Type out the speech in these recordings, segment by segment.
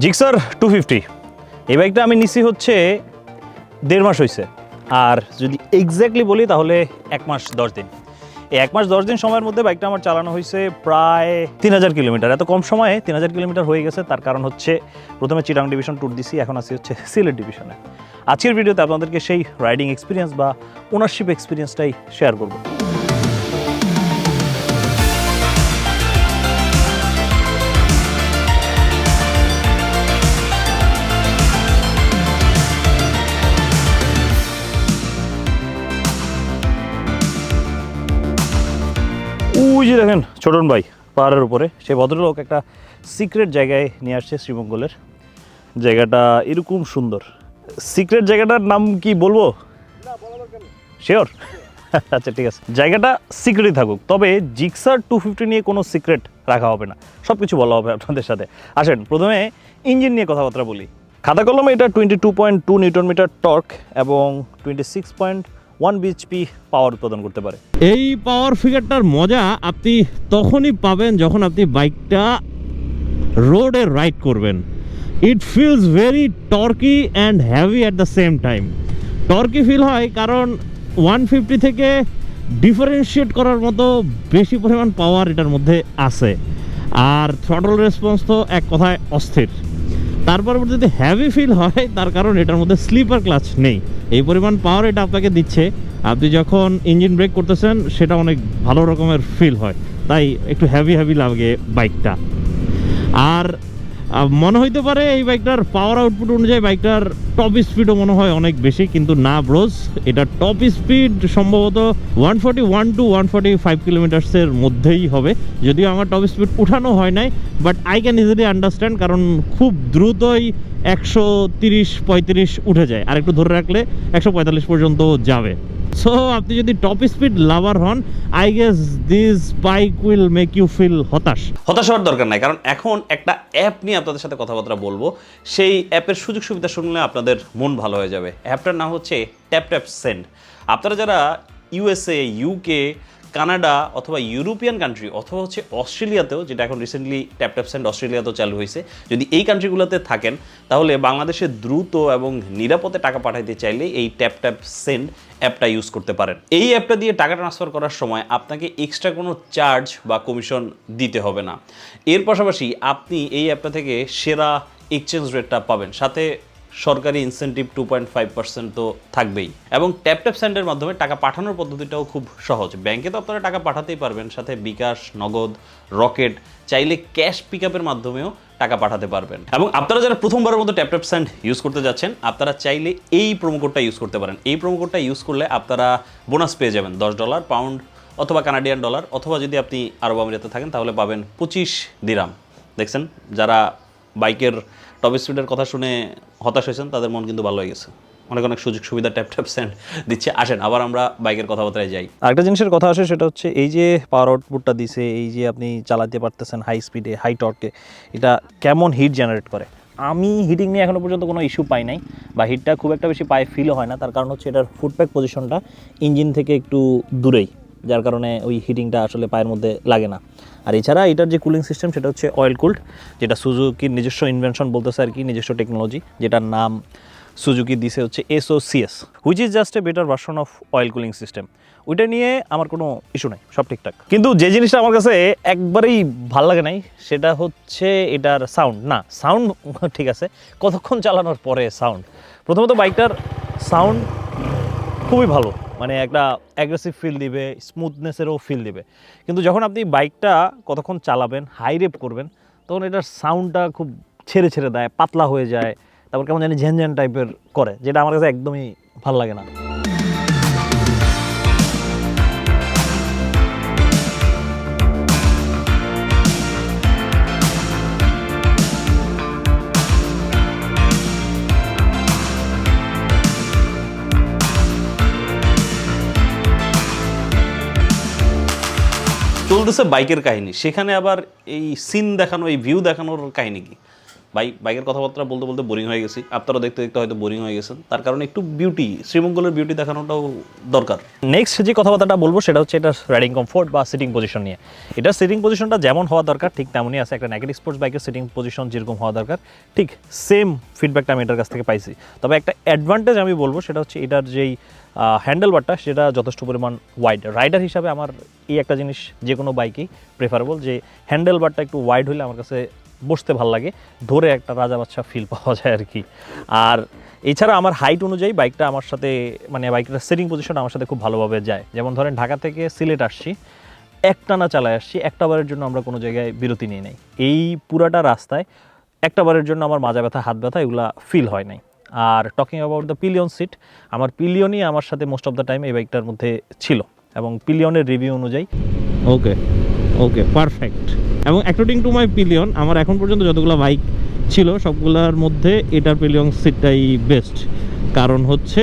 Gixxer two fifty এই বাইকটা আমি নিছি হচ্ছে দেড় মাস হয়েছে আর যদি এক্স্যাক্টলি বলি তাহলে এক মাস দশ দিন। এই এক মাস দশ দিন সময়ের মধ্যে বাইকটা আমার চালানো হয়েছে প্রায় তিন হাজার কিলোমিটার। এত কম সময়ে তিন হাজার কিলোমিটার হয়ে গেছে, তার কারণ হচ্ছে প্রথমে চিটাং ডিভিশন ট্যুর দিছি, এখন আসি হচ্ছে সিলেট ডিভিশনে আজকের ভিডিওতে আপনাদেরকে সেই রাইডিং এক্সপিরিয়েন্স বা ওনারশিপ এক্সপিরিয়েন্সটাই শেয়ার করব। ওই যে দেখেন, ছোটন ভাই, পাহাড়ের উপরে। সেই ভদ্রলোক একটা সিক্রেট জায়গায় নিয়ে আসছে শ্রীমঙ্গলের। জায়গাটা এরকম সুন্দর। সিক্রেট জায়গাটার নাম কি বলব? শিওর আচ্ছা ঠিক আছে। জায়গাটা সিক্রেটই থাকুক, তবে জিক্সার টু ফিফটি নিয়ে কোনো সিক্রেট রাখা হবে না। সব কিছু বলা হবে আপনাদের সাথে। আসেন, প্রথমে ইঞ্জিন নিয়ে কথাবার্তা বলি। খাতা কলমে এটা twenty two point two newton metre torque এবং twenty six point one BHP power উৎপাদন করতে পারে। এই পাওয়ার ফিগারটার মজা আপনি তখনই পাবেন যখন আপনি বাইকটা রোডে রাইড করবেন। It feels very torquey and heavy at the same time torquey feel হয় কারণ ওয়ান ফিফটি থেকে ডিফারেন্সিয়েট করার মতো বেশি পরিমাণ পাওয়ার এটার মধ্যে আছে। আর থ্রটল রেসপন্স তো এক কথায় অস্থির। তার পরবর্তীতে হ্যাভি ফিল হয়, তার কারণ এটার মধ্যে স্লিপার ক্লাচ নেই। এই পরিমাণ পাওয়ার এটা আপনাকে দিচ্ছে। আপনি যখন ইঞ্জিন ব্রেক করতেছেন, সেটা অনেক ভালো রকমের ফিল হয়। তাই একটু হ্যাভি হ্যাভি লাগে বাইকটা আর মনে হইতে পারে এই বাইকটার পাওয়ার আউটপুট অনুযায়ী বাইকটার টপ স্পিডও মনে হয় অনেক বেশি, কিন্তু না ব্রোজ এটা টপ স্পিড সম্ভবত one forty one two one forty five কিলোমিটার্সের মধ্যেই হবে। যদিও আমার টপ স্পিড উঠানো হয় নাই but I can easily understand কারণ খুব দ্রুতই একশো তিরিশ পঁয়ত্রিশ উঠে যায়। আর একটু ধরে রাখলে একশো পঁয়তাল্লিশ পর্যন্ত যাবে। সো আপনি যদি টপ স্পিড লাভার হন I guess this bike will make you feel হতাশ। হতাশ হওয়ার দরকার নাই, কারণ এখন একটা অ্যাপ নিয়ে আপনাদের সাথে কথাবার্তা বলব। সেই অ্যাপের সুযোগ সুবিধা শুনলে আপনাদের মন ভালো হয়ে যাবে। অ্যাপটার নাম হচ্ছে ট্যাপ ট্যাপ সেন্ড আপনারা যারা ইউএসএ ইউকে কানাডা অথবা ইউরোপিয়ান কান্ট্রি অথবা হচ্ছে অস্ট্রেলিয়াতেও, যেটা এখন রিসেন্টলি ট্যাপ ট্যাপ সেন্ড অস্ট্রেলিয়াতেও চালু হয়েছে, যদি এই কান্ট্রিগুলোতে থাকেন, তাহলে বাংলাদেশে দ্রুত এবং নিরাপদে টাকা পাঠাইতে চাইলে এই ট্যাপ ট্যাপ সেন্ড অ্যাপটা ইউজ করতে পারেন। এই অ্যাপটা দিয়ে টাকা ট্রান্সফার করার সময় আপনাকে এক্সট্রা কোনো চার্জ বা কমিশন দিতে হবে না। এর পাশাপাশি আপনি এই অ্যাপটা থেকে সেরা এক্সচেঞ্জ রেটটা পাবেন। সাথে সরকারি incentive two point five percent তো থাকবেই। এবং ট্যাপ ট্যাপ স্যান্ডের মাধ্যমে টাকা পাঠানোর পদ্ধতিটাও খুব সহজ। ব্যাংকে তো আপনারা টাকা পাঠাতেই পারবেন, সাথে বিকাশ, নগদ, রকেট, চাইলে ক্যাশ পিক আপের মাধ্যমেও টাকা পাঠাতে পারবেন। এবং আপনারা যারা প্রথমবারের মতো ট্যাপ ট্যাপ স্যান্ড ইউজ করতে যাচ্ছেন, আপনারা চাইলে এই প্রোমো কোডটা ইউজ করতে পারেন। এই প্রোমো কোডটা ইউজ করলে আপনারা বোনাস পেয়ে যাবেন, দশ ডলার পাউন্ড অথবা কানাডিয়ান ডলার অথবা যদি আপনি আরব আমিরাতে থাকেন, তাহলে পাবেন পঁচিশ দিরাম। দেখছেন? যারা বাইকের টপ স্পিডের কথা শুনে হতাশ হয়েছেন, তাদের মন কিন্তু ভালো হয়ে গেছে। অনেক অনেক সুযোগ সুবিধা, ট্যাপ ট্যাপ সেন্ড দিচ্ছে। আসেন, আবার আমরা বাইকের কথাবার্তায় যাই। আরেকটা জিনিসের কথা আসে, সেটা হচ্ছে এই যে পাওয়ার আউটপুটটা দিছে, এই যে আপনি চালাতে পারতেছেন হাই স্পিডে হাই টর্কে এটা কেমন হিট জেনারেট করে? আমি হিটিং নিয়ে এখনও পর্যন্ত কোনো ইস্যু পাই নাই, বা হিটটা খুব একটা বেশি পায়ে ফিলও হয় না। তার কারণ হচ্ছে এটার ফুটপ্যাক পজিশনটা ইঞ্জিন থেকে একটু দূরেই। যার কারণে ওই হিটিংটা আসলে পায়ের মধ্যে লাগে না। আর এছাড়া এটার যে কুলিং সিস্টেম সেটা হচ্ছে অয়েল কুল্ড যেটা সুজুকির নিজস্ব ইনভেনশন বলতেছে আর কি, নিজস্ব টেকনোলজি যেটার নাম সুজুকি দিছে হচ্ছে SOCS which is just a better version of oil cooling system ওইটা নিয়ে আমার কোনো ইস্যু নাই, সব ঠিকঠাক। কিন্তু যে জিনিসটা আমার কাছে একবারেই ভালো লাগে নাই, সেটা হচ্ছে এটার সাউন্ড না সাউন্ড ঠিক আছে, কতক্ষণ চালানোর পরে সাউন্ড প্রথমত বাইকটার সাউন্ড খুবই ভালো। মানে একটা অ্যাগ্রেসিভ ফিল দিবে স্মুথনেসেরও ফিল দিবে। কিন্তু যখন আপনি বাইকটা কতক্ষণ চালাবেন হাই রেপ করবেন, তখন এটার সাউন্ডটা খুব ছেড়ে ছেড়ে দেয়, পাতলা হয়ে যায়, তারপর কেমন জানি ঝ্যান টাইপের করে, যেটা আমার কাছে একদমই ভালো লাগে না। চলতেছে বাইকের কাহিনী। সেখানে আবার এই সিন দেখানো এই ভিউ দেখানোর কাহিনী কি? বাইক বাইকের কথাবার্তা বলতে বলতে বোরিং হয়ে গেছি। আপনারা দেখতে দেখতে হয়তো বোরিং হয়ে গেছেন। তার কারণে একটু বিউটি শ্রীমঙ্গলের বিউটি দেখানোটাও দরকার। নেক্সট যে কথাবার্তাটা বলব, সেটা হচ্ছে এটা রাইডিং কমফোর্ট বা সিটিং পজিশন নিয়ে। এটার সিটিং পজিশনটা যেমন হওয়া দরকার, ঠিক তেমনই আছে। একটা নেগেটিভ স্পোর্টস বাইকের সিটিং পজিশন যেরকম হওয়া দরকার, ঠিক সেম ফিডব্যাকটা আমি এটার কাছ থেকে পাইছি। তবে একটা অ্যাডভান্টেজ আমি বলব, সেটা হচ্ছে এটার যেই হ্যান্ডেল বারটা সেটা যথেষ্ট পরিমাণ ওয়াইড রাইডার হিসাবে আমার এই একটা জিনিস যে কোনো বাইকেই প্রেফারেবল যে হ্যান্ডেল বারটা একটু ওয়াইড হলে আমার কাছে বসতে ভালো লাগে, ধরে একটা রাজা বাচ্চা ফিল পাওয়া যায় আর কি। আর এছাড়া আমার হাইট অনুযায়ী বাইকটা আমার সাথে মানে বাইকটার সেটিং পজিশন আমার সাথে খুব ভালোভাবে যায়। যেমন ধরেন ঢাকা থেকে সিলেট আসছি, একটানা চালায় আসছি, একটা বারের জন্য আমরা কোনো জায়গায় বিরতি নিয়ে নেই। এই পুরাটা রাস্তায় একটা বারের জন্য আমার মাজা ব্যথা, হাত ব্যথা এগুলা ফিল হয় নাই। আর talking about the pillion seat আমার পিলিয়নই আমার সাথে মোস্ট অফ দ্য টাইম এই বাইকটার মধ্যে ছিল। এবং পিলিয়নের রিভিউ অনুযায়ী ওকে ওকে পারফেক্ট এবং অ্যাকর্ডিং টু মাই পিলিয়ন আমার এখন পর্যন্ত যতগুলো বাইক ছিল, সবগুলোর মধ্যে এটার পিলিয়ন সিটটাই বেস্ট কারণ হচ্ছে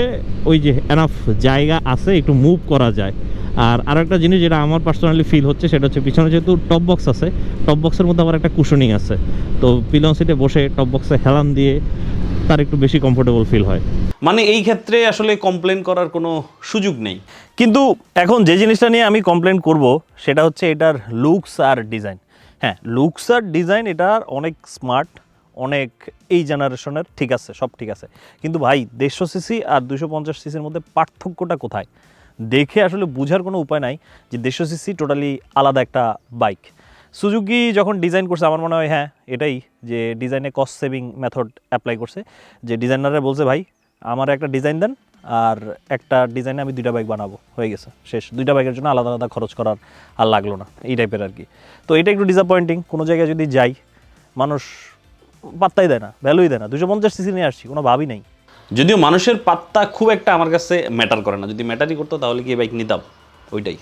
ওই যে এনাফ জায়গা আছে, একটু মুভ করা যায়। আর আরেকটা জিনিস যেটা আমার পার্সোনালি ফিল হচ্ছে, সেটা হচ্ছে পিছনে যেহেতু টপ বক্স আছে টপ বক্সের মধ্যে আবার একটা কুশনিং আছে। তো পিলিয়ন সিটে বসে টপ বক্সে হেলান দিয়ে তার একটু বেশি কমফোর্টেবল ফিল হয়। মানে এই ক্ষেত্রে আসলে কমপ্লেন করার কোনো সুযোগ নেই। কিন্তু এখন যে জিনিসটা নিয়ে আমি কমপ্লেন করব, সেটা হচ্ছে এটার লুকস আর ডিজাইন হ্যাঁ লুকস আর ডিজাইন এটার অনেক স্মার্ট অনেক এই জেনারেশনের ঠিক আছে, সব ঠিক আছে। কিন্তু ভাই, দেড়শো সিসি আর দুশো পঞ্চাশ সিসির মধ্যে পার্থক্যটা কোথায়? দেখে আসলে বোঝার কোনো উপায় নাই যে দেড়শো সিসি টোটালি আলাদা একটা বাইক সুজুকি যখন ডিজাইন করছে, আমার মনে হয় হ্যাঁ এটাই যে ডিজাইনে কস্ট সেভিং মেথড অ্যাপ্লাই করছে। যে ডিজাইনারে বলছে, ভাই, আমার একটা ডিজাইন দেন আর একটা ডিজাইনে আমি দুইটা বাইক বানাবো, হয়ে গেছে, শেষ। দুইটা বাইকের জন্য আলাদা আলাদা খরচ করার আর লাগল না, এই টাইপের আর কি। তো এটা একটু ডিসঅ্যাপয়েন্টিং কোনো জায়গায় যদি যাই, মানুষ পাত্তাই দেয় না ভ্যালুই দেয় না। দুশো পঞ্চাশ সিসি নিয়ে আসছি, কোনো ভাবই নাই। যদিও মানুষের পাত্তা খুব একটা আমার কাছে ম্যাটার করে না। যদি ম্যাটারই করতো, তাহলে কি এই বাইক নিতাম? ওইটাই।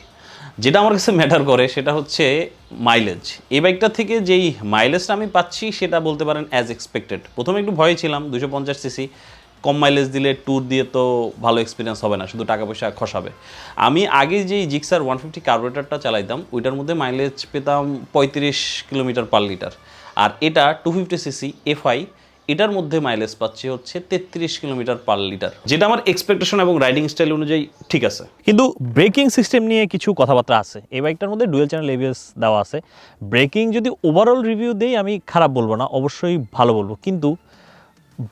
যেটা আমার কাছে ম্যাটার করে, সেটা হচ্ছে মাইলেজ এই বাইকটা থেকে যেই মাইলেজটা আমি পাচ্ছি, সেটা বলতে পারেন অ্যাজ এক্সপেক্টেড প্রথমে একটু ভয়ে ছিলাম, দুশো পঞ্চাশ সিসি কম মাইলেজ দিলে ট্যুর দিয়ে তো ভালো এক্সপিরিয়েন্স হবে না, শুধু টাকা পয়সা খসাবে। আমি আগে যেই জিক্সার ওয়ান ফিফটি কার্বোরেটারটা চালাইতাম, ওইটার মধ্যে মাইলেজ পেতাম পঁয়ত্রিশ কিলোমিটার পার লিটার আর এটা টু ফিফটি সিসি এফআই এটার মধ্যে মাইলেজ পাচ্ছি হচ্ছে তেত্রিশ কিলোমিটার পার লিটার যেটা আমার এক্সপেকটেশন এবং রাইডিং স্টাইল অনুযায়ী ঠিক আছে। কিন্তু ব্রেকিং সিস্টেম নিয়ে কিছু কথাবার্তা আছে। এই বাইকটার মধ্যে ডুয়েল চ্যানেল এবিএস দেওয়া আছে। ব্রেকিং যদি ওভারঅল রিভিউ দেই, আমি খারাপ বলব না, অবশ্যই ভালো বলব। কিন্তু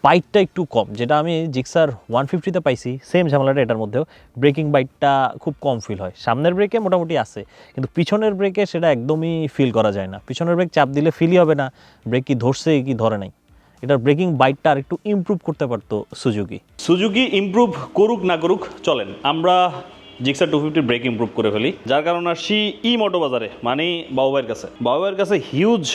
বাইকটা একটু কম, যেটা আমি জিক্সার ওয়ান ফিফটিতে পাইছি সেম ঝামেলাটা এটার মধ্যেও। ব্রেকিং বাইকটা খুব কম ফিল হয়। সামনের ব্রেকে মোটামুটি আছে, কিন্তু পিছনের ব্রেকে সেটা একদমই ফিল করা যায় না। পিছনের ব্রেক চাপ দিলে ফিলই হবে না ব্রেক কি ধরছে কি ধরে নাই। এটার ব্রেকিং বাইকটা আর একটু ইমপ্রুভ করতে পারতো সুজুকি সুজুকি ইমপ্রুভ করুক না করুক, চলেন। আমরা জিক্সার টু ফিফটির ব্রেক ইম্প্রুভ করে ফেলি। যার কারণে আসি ই মোটো বাজারে মানে বাবুভাইয়ের কাছে। বাবুভাইয়ের কাছে huge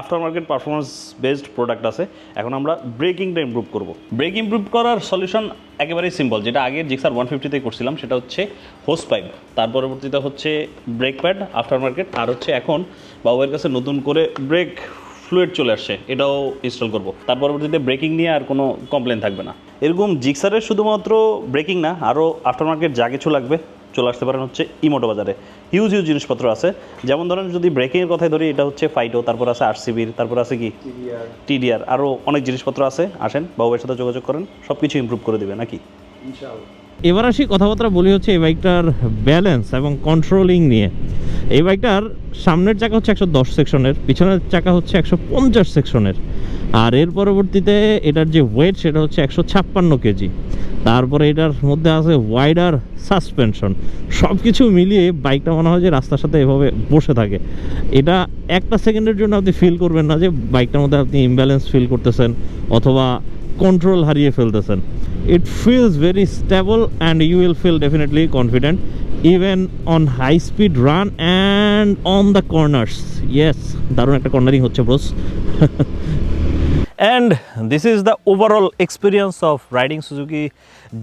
after market performance based product আছে। এখন আমরা ব্রেকিংটা ইমপ্রুভ করব। ব্রেক ইমপ্রুভ করার সলিউশন একেবারেই সিম্পল যেটা আগের জিক্সার ওয়ান ফিফটিতে করছিলাম, সেটা হচ্ছে হোস পাইপ তার পরবর্তীতে হচ্ছে ব্রেক প্যাড আফটার মার্কেট আর হচ্ছে এখন বাবুভাইয়ের কাছে নতুন করে ব্রেক ফ্লুয়েড চলে আসছে এটাও ইনস্টল করব। তার পরবর্তীতে ব্রেকিং নিয়ে আর কোনো কমপ্লেন থাকবে না। এরকম জিক্সারের শুধুমাত্র ব্রেকিং না আরও আফটার মার্কেট যা কিছু লাগবে চলে আসতে পারেন হচ্ছে ইমোটো বাজারে। হিউজ হিউজ জিনিসপত্র আছে। যেমন ধরেন যদি ব্রেকিংয়ের কথাই ধরি এটা হচ্ছে ফাইটো তারপর আছে আরসিবির তারপর আছে কি? টিডিআর আরও অনেক জিনিসপত্র আছে। আসেন বাবুয়ের সাথে যোগাযোগ করেন সব কিছু ইমপ্রুভ করে দেবে নাকি? এবার আসি কথাবার্তা বলি হচ্ছে এই বাইকটার ব্যালেন্স এবং কন্ট্রোলিং নিয়ে। এই বাইকটার সামনের চাকা হচ্ছে একশো দশ সেকশনের পিছনের চাকা হচ্ছে একশো পঞ্চাশ সেকশনের আর এর পরবর্তীতে এটার যে ওয়েট সেটা হচ্ছে একশো ছাপ্পান্ন কেজি তারপরে এটার মধ্যে আছে ওয়াইডার সাসপেনশন সব কিছু মিলিয়ে বাইকটা মনে হয় যে রাস্তার সাথে এভাবে বসে থাকে। এটা একটা সেকেন্ডের জন্য আপনি ফিল করবেন না যে বাইকটার মধ্যে আপনি ইমব্যালেন্স ফিল করতেছেন অথবা কন্ট্রোল হারিয়ে ফেলতেছেন। It feels very stable and you will feel definitely confident even on high speed run and on the corners yes দারুণ একটা কর্নারিং হচ্ছে bros and this is the overall experience of riding Suzuki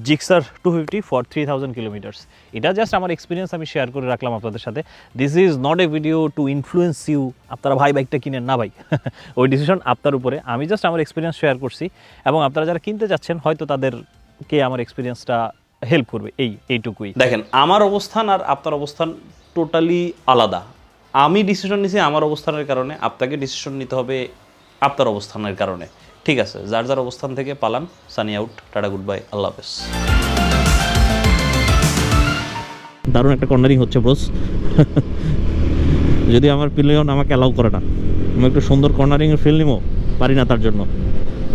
Gixxer two fifty for three thousand kilometres এটা just আমার experience আমি share করে রাখলাম আপনাদের সাথে। This is not a video to influence you আপনারা ভাই বাইকটা কিনেন, না ভাই? ওই ডিসিশন আপনার উপরে। আমি জাস্ট আমার এক্সপিরিয়েন্স শেয়ার করছি। এবং আপনারা যারা কিনতে যাচ্ছেন, হয়তো তাদেরকে আমার এক্সপিরিয়েন্সটা হেল্প করবে এই এইটুকুই। দেখেন আমার অবস্থান আর আপনার অবস্থান টোটালি আলাদা। আমি ডিসিশন নিছি আমার অবস্থানের কারণে আপনাকে ডিসিশন নিতে হবে আপনার অবস্থানের কারণে। ঠিক আছে যার যার অবস্থান থেকে পালান Sunny out tata good bye আল্লাহ হাফেজ। দারুণ একটা কর্নারিং হচ্ছে ব্রোস যদি আমার পিলিয়ন আমাকে অ্যালাউ করে না আমি একটু সুন্দর কর্নারিংয়ের ফিল নিবো পারি না তার জন্য।